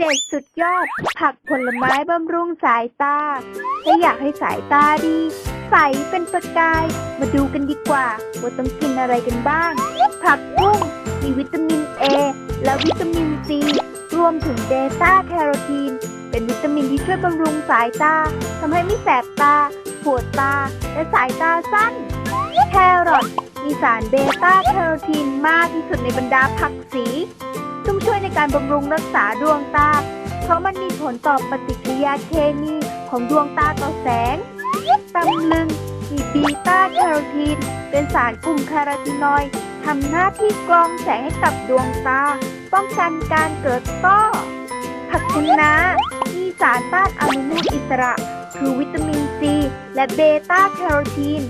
เด็ดสุดยอด ผักผลไม้บำรุงสายตาถ้าอยากให้สายตาดี ใสเป็นประกาย มาดูกันดีกว่า ว่าต้องกินอะไรกันบ้าง ผักบุ้งมีวิตามินเอและวิตามินซีรวมถึงเบต้าแคโรทีน เป็นวิตามินที่ช่วยบำรุงสายตาทำให้ไม่แสบตา ปวดตา และสายตาสั้น แครอทมีสารเบต้าแคโรทีนมากที่สุดในบรรดาผักสี การบำรุงรักษาดวงตา เพราะมันมีผลต่อปฏิกิริยาเคมีของดวงตาต่อแสงตำลึงมีบีต้าแคโรทีน เป็นสารกลุ่มคาราตินอยด์ทำหน้าที่กรองแสงให้กับดวงตา ป้องกันการเกิดต้อ ผักคะน้ามีสารต้านอนุมูลอิสระ คือวิตามินซี และเบต้าแคโรทีน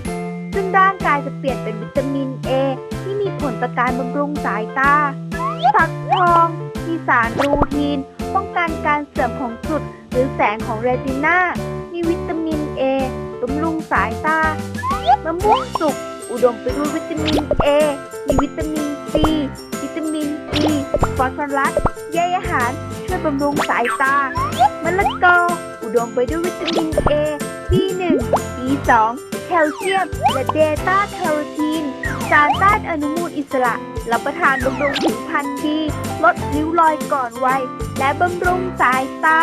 ซึ่งร่างกายจะเปลี่ยนเป็นวิตามินเอที่มีผลต่อการบำรุงสายตา ผักทอม สารรูทีน ป้องกันการเสื่อมของจุด หรือแสงของเรตินามีวิตามินเอบำรุงสายตามะม่วงสุก อุดมไปด้วยวิตามินเอมีวิตามินซีวิตามินอีฟอสฟอรัสใยอาหาร ช่วยบำรุงสายตามะละกอ อุดมไปด้วยวิตามินเอ B1 B2 แคลเซียม และเบต้าแคโรทีน สารต้านอนุมูลอิสระ รับประทานบำรุงผิวพรรณดี ลดริ้วรอยก่อนวัย และบำรุงสายตา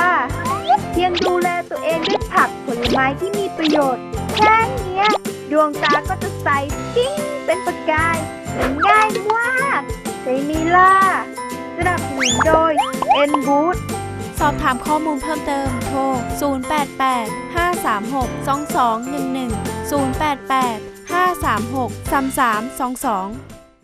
เพียงดูแลตัวเองด้วยผักผลไม้ที่มีประโยชน์ แค่เนี้ยดวงตาก็จะใสปิ้งเป็นประกายมันง่ายมากใช่ไหมล่ะสนับสนุนโดย N Boot สอบถามข้อมูลเพิ่มเติมโทร 088 536 2211 088 536 3322